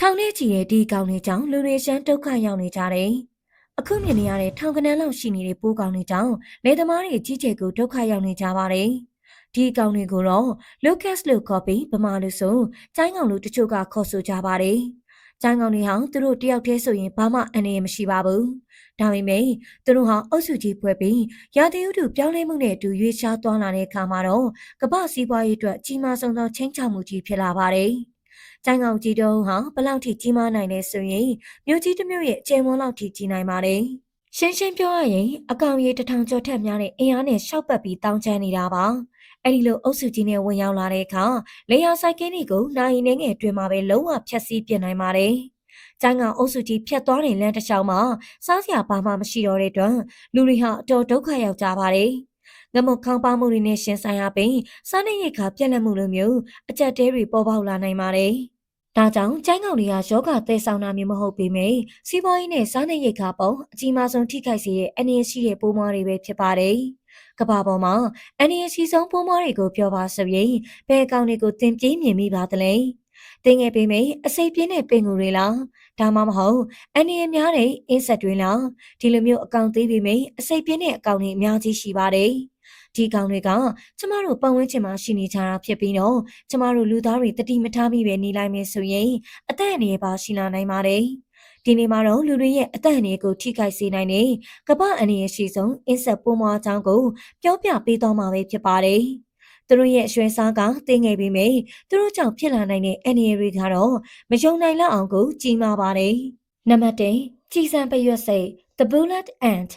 ထောင်ထဲချီတဲ့ဒီကောင်တွေကြောင့်လူတွေရှမ်းဒုက္ခရောက်နေကြတယ်။အခုမြင်နေရတဲ့ထောင်ကနန်းလောက်ရှိနေတဲ့ပိုးကောင်တွေကြောင့်လေသမားတွေကြီးကျယ်ကိုဒုက္ခရောက်နေကြပါတယ်။ဒီကောင်တွေကိုတော့ Lucas လို့ခေါ်ပြီးဗမာလူဆိုကျိုင်းကောင်လူတချို့ကခေါ်ဆိုကြပါတယ်။ကျိုင်းကောင်တွေဟာသူတို့တယောက်တည်းဆိုရင်ဘာမှအန္တရာယ်မရှိပါဘူး။ဒါပေမဲ့သူတို့ဟာအုပ်စုကြီးဖွဲ့ပြီးရာသီဥတုပြောင်းလဲမှုနဲ့အတူရွေးရှားသွားလာတဲ့အခါမှာတော့ကမ္ဘာစီးပွားရေးအတွက်ကြီးမားဆုံးသောချင်းချောက်မှုကြီးဖြစ်လာပါတယ်။ ကျိုင်းကောင်ကြီးတုံးဟာဘလောက်ထိကြီးမားနိုင်လဲဆိုရင်မြို့ကြီးတစ်မြို့ရဲ့အကျယ်ဝန်းလောက်ထိကြီးနိုင်ပါတယ်။ရှင်းရှင်းပြောရရင်အကောင်ကြီးတစ်ထောင်ကျော်ထက်များတဲ့အင်အားနဲ့ရှောက်ပတ်ပြီးတောင်းချမ်းနေတာပါ။အဲ့ဒီလိုအုပ်စုကြီးနဲ့ဝင်ရောက်လာတဲ့အခါလေယာဆိုင်ကင်းတွေကိုနိုင်နေငယ်အတွင်းမှာပဲလုံးဝဖျက်ဆီးပြစ်နိုင်ပါတယ်။ကျန်းကအုပ်စုကြီးဖြတ်သွားတဲ့လမ်းတစ်လျှောက်မှာစားစရာဘာမှမရှိတော့တဲ့အတွက်လူတွေဟာအတော်ဒုက္ခရောက်ကြပါတယ်။ငမခေါင်းပါမှုတွေနဲ့ရှင်ဆိုင်ရပြီးစားနေရိတ်ခါပြက်လက်မှုလိုမျိုးအကြက်တဲတွေပေါ်ပေါက်လာနိုင်ပါတယ်။ ဒါကြောင့်ကျန်းကောင်တွေကယောဂသဲဆောင်တာမျိုးမဟုတ်ပေမယ့်စီးပွားရေးနဲ့စားနေရိတ်ခါပုံအကြီးမားဆုံးထိခိုက်စေတဲ့အနေရှိတဲ့ပိုးမွားတွေပဲဖြစ်ပါတယ်။ကဘာပေါ်မှာအနေရှိဆုံးပိုးမွားတွေကိုပြောပါဆိုရင်ဘယ်ကောင်တွေကိုသင်ပြေးမြင်မိပါသလဲ။တင်ငယ်ပေမယ့်အစိပ်ပြင်းတဲ့ပင်ကူတွေလားဒါမှမဟုတ်အနေအများတဲ့အင်းဆက်တွေလားဒီလိုမျိုးအကောင်သေးပေမယ့်အစိပ်ပြင်းတဲ့အကောင်တွေအများကြီးရှိပါတယ်။ ဒီကောင်တွေကကျမတို့ပတ်ဝန်းကျင်မှာရှိနေကြတာဖြစ်ပြီးတော့ကျမတို့လူသားတွေတတိမထားမိပဲနေလိုက်မယ်ဆိုရင်အသက်အန္တရာယ်ပါရှိလာနိုင်ပါတယ်။ဒီနေ့မှာတော့လူတွေရဲ့အသက်အန္တရာယ်ကိုထိခိုက်စေနိုင်တဲ့ကမ္ဘာအန္တရာယ်ရှိဆုံးအင်းဆက်ပိုးမွားအကြောင်းကိုပြောပြပေးသွားမှာပဲဖြစ်ပါတယ်။သူတို့ရဲ့အရွှဲစားကတင်းငယ်ပြီးမိသူတို့ကြောင့်ဖြစ်လာနိုင်တဲ့အန္တရာယ်တွေကတော့မယုံနိုင်လောက်အောင်ကိုကြီးမားပါတယ်။နံပါတ်1ကြီးစံပရွက်စိတ် The Bullet Ant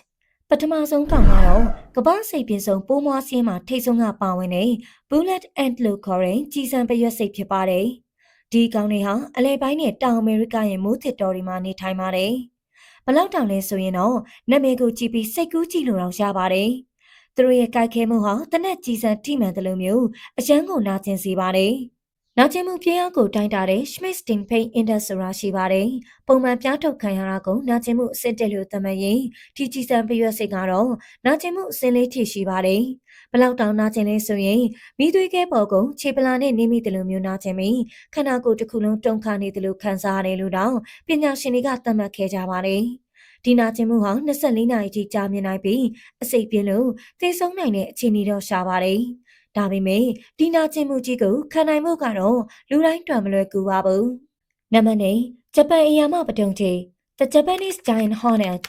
ပထမဆုံးကောင်ကတော့ကပ္ပစိတ်ပြင်းဆုံးပိုးမွားစင်းမှာထိတ်ဆုံးကပါဝင်တဲ့ Bullet Ant လို့ခေါ်တဲ့ကြီးစံပရွက်စိတ်ဖြစ်ပါတယ်။ဒီကောင်တွေဟာအလဲပိုင်းနဲ့တောင်အမေရိကရဲ့မိုးသစ်တော်တွေမှာနေထိုင်ပါတယ်။ဘလောက်တောင်လဲဆိုရင်တော့နာမည်ကိုကြည့်ပြီးစိတ်ကူးကြည့်လို့တော့ရပါတယ်။သူတို့ရဲ့ကြိုက်ခဲမှုဟာတနက်ကြီးစံထိမှန်တယ်လို့မျိုးအရန်ကိုနာကျင်စေပါတယ်။ နာကျင်မှုပြင်းအားကိုတိုင်းတာတဲ့ Schmidt-Sting Pain Index ဆိုတာရှိပါတယ်။ပုံမှန်ပြားထုတ်ခံရတာကိုနာကျင်မှုအဆင့်တက်လို့သတ်မှတ်ရင်ဒီကြည်စံပြရွက်စိတ်ကတော့နာကျင်မှုအဆင့်လေးထိရှိပါတယ်။ဘလောက်တောင်နာကျင်လဲဆိုရင်မိသွေးကဲပေါ်ကုံခြေပလာနဲ့နေမိတယ်လို့မျိုးနာကျင်ပြီးခန္ဓာကိုယ်တစ်ခုလုံးတုန်ခါနေတယ်လို့ခံစားရတယ်လို့တော့ပညာရှင်တွေကသတ်မှတ်ခဲ့ကြပါတယ်။ဒီနာကျင်မှုဟာ24နာရီထိကြာမြင့်နိုင်ပြီးအစိတ်ပြင်းလို့သေဆုံးနိုင်တဲ့အခြေအနေတော့ရှာပါတယ်။ ဒါပေမဲ့ဒီနာကျင်မှုကြီးကိုခံနိုင်မှုကတော့လူတိုင်းတွံမလွယ်ကူပါဘူး။နံပါတ်၄ဂျပန်အရာမပတုံချေ The Japanese Giant Hornet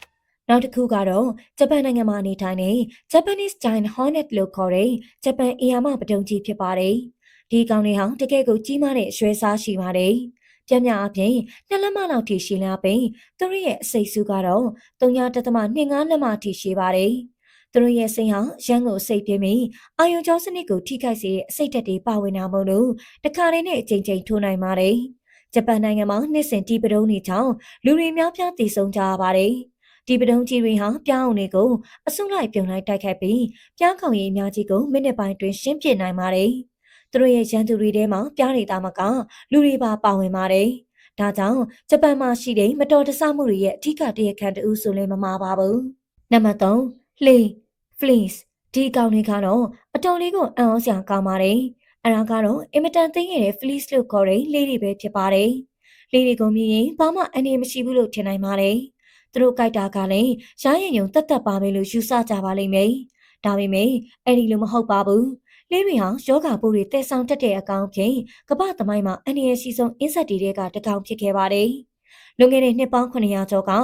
နောက်တစ်ခုကတော့ဂျပန်နိုင်ငံမှာနေထိုင်တဲ့ Japanese Giant Hornet လို့ခေါ်တဲ့ဂျပန်အရာမပတုံကြီးဖြစ်ပါတယ်။ဒီကောင်တွေဟာတကယ်ကိုကြီးမားတဲ့အရွယ်စားရှိပါတယ်။ပြင်းပြအပြင်နှစ်လက်မလောက်ထိရှိလာပြီးသူတို့ရဲ့အစိတ်စုကတော့3.25လက်မထိရှိပါတယ်။ သူတို့ရဲ့စိတ်ဟာရန်ကိုစိတ်ပြင်းပြီးအာယုံကြောစနစ်ကိုထိခိုက်စေတဲ့အစိတ်ဓာတ်တွေပါဝင်တာမို့လို့တခါတည်းနဲ့အချိန်ချင်းထိုးနိုင်ပါတယ်။ဂျပန်နိုင်ငံမှာနှစ်စဉ်ဒီပဒုံတွေကြောင့်လူတွေများပြားတည်ဆုံကြရပါတယ်။ဒီပဒုံကြီးတွေဟာပြောင်းအောင်တွေကိုအစုလိုက်ပြုံလိုက်တိုက်ခိုက်ပြီးပြောင်းခေါင်ရည်အများကြီးကိုမိနစ်ပိုင်းတွင်ရှင်းပြနိုင်ပါတယ်။သူတို့ရဲ့ရန်သူတွေထဲမှာပြားနေတာမကလူတွေပါပါဝင်ပါတယ်။ဒါကြောင့်ဂျပန်မှာရှိတဲ့မတော်တဆမှုတွေရဲ့အထူးကတရခန့်တူဆိုလည်းမမှားပါဘူး။နံပါတ်3လှေ fleece ဒီအကောင်တွေကတော့အတော်လေးကိုအံ့ဩစရာကောင်းပါတယ်။အဲဒါကတော့အင်မတန်သိငယ်တဲ့ fleece လို့ခေါ်တဲ့လေးတွေပဲဖြစ်ပါတယ်။လေးတွေကိုမြင်ရင်ဘာမှအနေမရှိဘူးလို့ထင်နိုင်ပါတယ်။သူတို့ကြိုက်တာကလည်းရရင်ယုံတက်တက်ပါမယ်လို့ယူဆကြပါလိမ့်မယ်။ဒါပေမဲ့အဲ့ဒီလိုမဟုတ်ပါဘူး။လေးတွေဟာယောဂပိုးတွေတည်ဆောင်တတ်တဲ့အကောင်ဖြင့်ကမ္ဘာသမိုင်းမှာအနေအရှိဆုံးအင်းဆက်တွေကတကောင်ဖြစ်ခဲ့ပါတယ်။ လွန်ခဲ့တဲ့နှစ်ပေါင်း900ကျော်ကဥ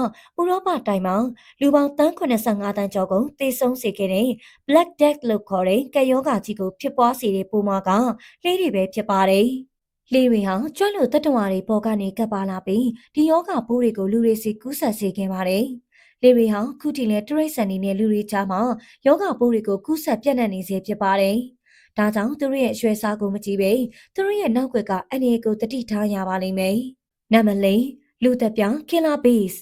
ရောပတိုင်းမှာလူပေါင်းတန်း85တန်းကျော်ကိုသေဆုံးစေခဲ့တဲ့ Black Death လို့ခေါ်တဲ့ကယောဂါကြီးကိုဖြစ်ပွားစေတဲ့ပိုးမွားကလှေတွေပဲဖြစ်ပါတယ်။လေတွေဟာကျွတ်လို့တတဝါတွေပေါ်ကနေကပ်ပါလာပြီးဒီယောဂပိုးတွေကိုလူတွေစီကူးဆက်စေခဲ့ပါတယ်။လေတွေဟာခုထိလည်းတရိတ်ဆန်နေနဲ့လူတွေကြားမှာယောဂပိုးတွေကိုကူးဆက်ပြန့်နှံ့နေစေဖြစ်ပါတယ်။ဒါကြောင့်သူတို့ရဲ့ရွှဲစားကိုမကြည့်ပဲသူတို့ရဲ့နောက်ွယ်ကအအနေကိုတတိထားရပါလိမ့်မယ်။နံပါတ်၄ လူသက်ပြောင်း Killer Bees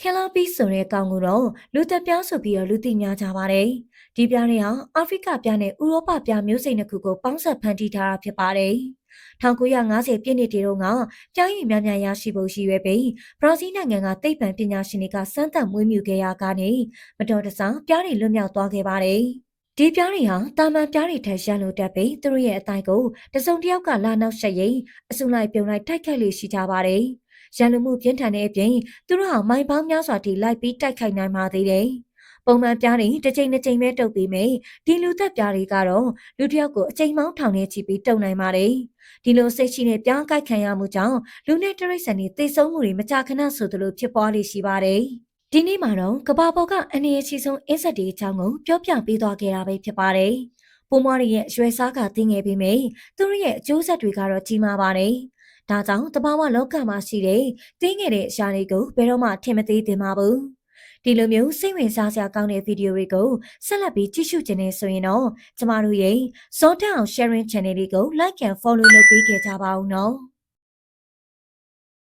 Killer Bees ဆိုတဲ့ကောင်ကိုတော့လူသက်ပြောင်းဆိုပြီးတော့လူသိများကြပါတယ်။ဒီပြားတွေဟာအာဖရိကပြားနဲ့ဥရောပပြားမျိုးစိတ်နှစ်ခုကိုပေါင်းစပ်ဖန်တီးထားတာဖြစ်ပါတယ်။1950ပြည့်နှစ်တည်းတုန်းကပြားရည်များများရရှိဖို့ရှိရွယ်ပြီးဘရာဇီးနိုင်ငံကသိပ္ပံပညာရှင်တွေကစမ်းသပ်မွေးမြူခဲ့ရကနေမတော်တဆပြားတွေလွတ်မြောက်သွားခဲ့ပါတယ်။ဒီပြားတွေဟာတာမန်ပြားတွေထက်ရန်လို့တက်ပြီးသူတို့ရဲ့အတိုင်းကိုတစုံတစ်ယောက်ကလာနောက်ဆက်ရင်အစုလိုက်ပြုံလိုက်တိုက်ခိုက်လို့ရှိကြပါတယ်။ ရန်လူမှုပြင်းထန်တဲ့အပြင်သူတို့ဟာမိုင်ပေါင်းများစွာထိလိုက်ပြီးတိုက်ခိုက်နိုင်ပါသေးတယ်။ပုံမှန်ပြားတွေတစ်ချိန်တစ်ချိန်ပဲတုပ်ပြီးမယ်ဒီလူသက်ပြားတွေကတော့လူတစ်ယောက်ကိုအချိန်မောင်းထောင်နေချီပြီးတုံနိုင်ပါတယ်။ဒီလိုစိတ်ရှိတဲ့ပြားကိုက်ခံရမှုကြောင့်လူနဲ့တရိတ်ဆန်တွေသေဆုံးမှုတွေမကြာခဏဆိုသလိုဖြစ်ပွားလေရှိပါတယ်။ဒီနေ့မှာတော့ကဘာပေါ်ကအနည်းအချီဆုံးအင်းဆက်တွေအကြောင်းကိုပြောပြပေးသွားခဲ့တာပဲဖြစ်ပါတယ်။ပိုးမွားတွေရဲ့ရွှဲစားကတင်းငယ်ပြီးမယ်သူတို့ရဲ့အကျိုးဆက်တွေကတော့ကြီးမားပါတယ်။ ဒါကြောင့်တဘာဝလောကမှာရှိတဲ့တင်းငယ်တဲ့အရာတွေကိုဘယ်တော့မှထင်မသေးသင့်ပါဘူး။ဒီလိုမျိုးစိတ်ဝင်စားစရာကောင်းတဲ့ဗီဒီယိုတွေကိုဆက်လက်ပြီးကြည့်ရှုခြင်းနဲ့ဆိုရင်တော့ကျမတို့ရဲ့ Zone Down Sharing Channel လေးကို Like and Follow လုပ်ပေးခဲ့ကြပါဦးနော်။